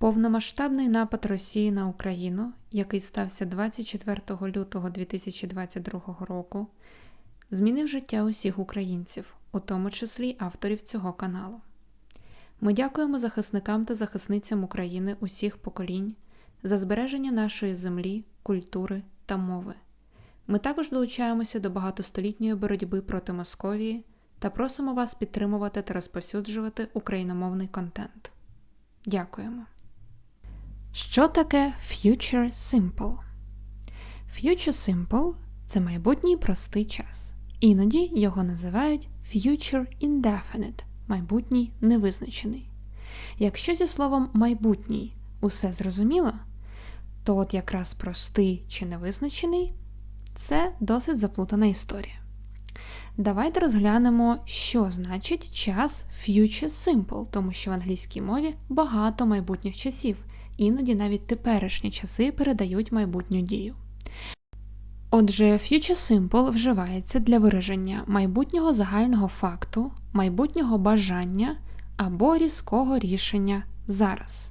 Повномасштабний напад Росії на Україну, який стався 24 лютого 2022 року, змінив життя усіх українців, у тому числі авторів цього каналу. Ми дякуємо захисникам та захисницям України усіх поколінь за збереження нашої землі, культури та мови. Ми також долучаємося до багатостолітньої боротьби проти Московії та просимо вас підтримувати та розповсюджувати україномовний контент. Дякуємо. Що таке Future Simple? Future Simple це майбутній простий час. Іноді його називають Future Indefinite майбутній невизначений. Якщо зі словом майбутній усе зрозуміло, то от якраз простий чи невизначений це досить заплутана історія. Давайте розглянемо, що значить час Future Simple, тому що в англійській мові багато майбутніх часів, іноді навіть теперішні часи передають майбутню дію. Отже, Future Simple вживається для вираження майбутнього загального факту, майбутнього бажання або різкого рішення зараз.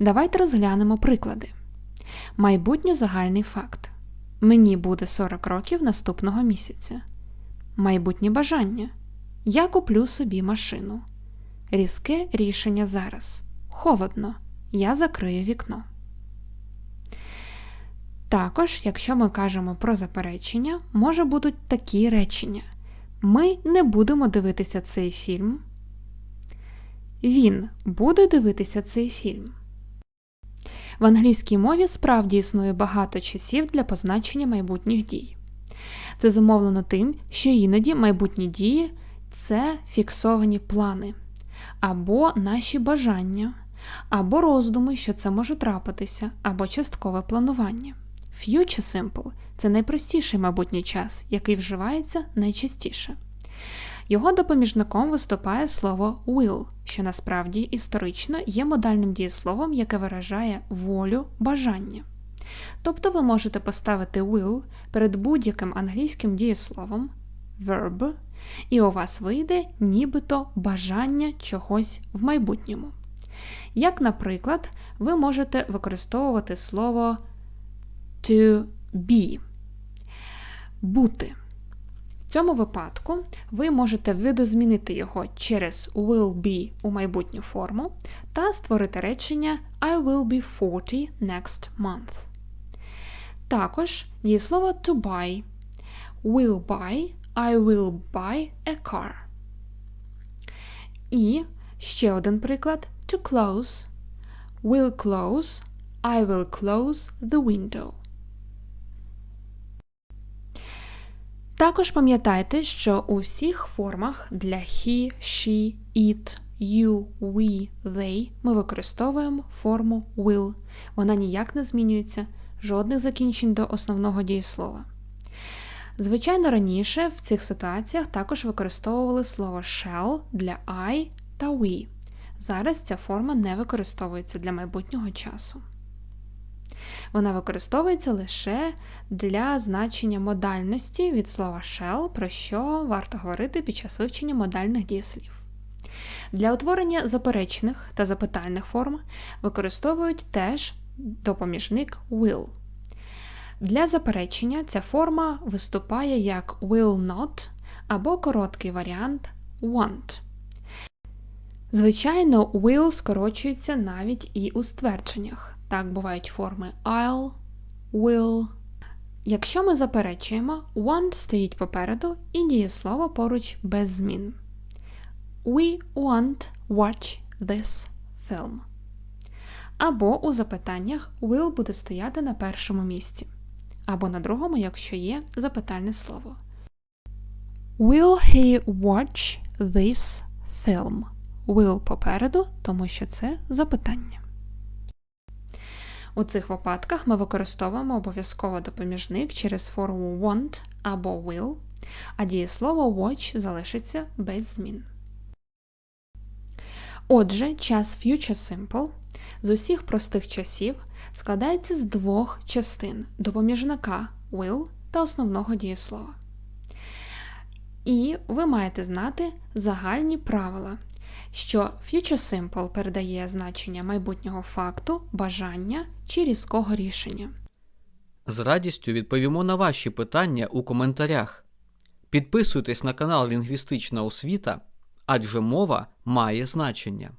Давайте розглянемо приклади. Майбутній загальний факт. Мені буде 40 років наступного місяця. Майбутнє бажання. Я куплю собі машину. Різке рішення зараз. Холодно. Я закрию вікно. Також, якщо ми кажемо про заперечення, може будуть такі речення. Ми не будемо дивитися цей фільм. Він буде дивитися цей фільм. В англійській мові справді існує багато часів для позначення майбутніх дій. Це зумовлено тим, що іноді майбутні дії це фіксовані плани, або наші бажання, або роздуми, що це може трапитися, або часткове планування. Future Simple це найпростіший майбутній час, який вживається найчастіше. Його допоміжником виступає слово will, що насправді історично є модальним дієсловом, яке виражає волю, бажання. Тобто ви можете поставити will перед будь-яким англійським дієсловом verb, і у вас вийде нібито бажання чогось в майбутньому. Як, наприклад, ви можете використовувати слово to be бути. В цьому випадку ви можете видозмінити його через will be у майбутню форму та створити речення I will be 40 next month. Також дієслово to buy. Will buy, I will buy a car. І ще один приклад to close. Will close, I will close the window. Також пам'ятайте, що у всіх формах для he, she, it, you, we, they ми використовуємо форму will. Вона ніяк не змінюється, жодних закінчень до основного дієслова. Звичайно, раніше в цих ситуаціях також використовували слово shall для I та we. Зараз ця форма не використовується для майбутнього часу. Вона використовується лише для значення модальності від слова shall, про що варто говорити під час вивчення модальних дієслів. Для утворення заперечних та запитальних форм використовують теж допоміжник will. Для заперечення ця форма виступає як will not або короткий варіант want. Звичайно, will скорочується навіть і у ствердженнях. Так бувають форми I'll, will. Якщо ми заперечуємо, want стоїть попереду і дієслово поруч без змін. We want watch this film. Або у запитаннях will буде стояти на першому місці. Або на другому, якщо є запитальне слово. Will he watch this film? Will попереду, тому що це запитання. У цих випадках ми використовуємо обов'язково допоміжник через форму want або will, а дієслово watch залишиться без змін. Отже, час Future Simple з усіх простих часів складається з двох частин допоміжника will та основного дієслова. І ви маєте знати загальні правила, що Future Simple передає значення майбутнього факту, бажання чи різкого рішення. З радістю відповімо на ваші питання у коментарях. Підписуйтесь на канал Лінгвістична освіта, адже мова має значення.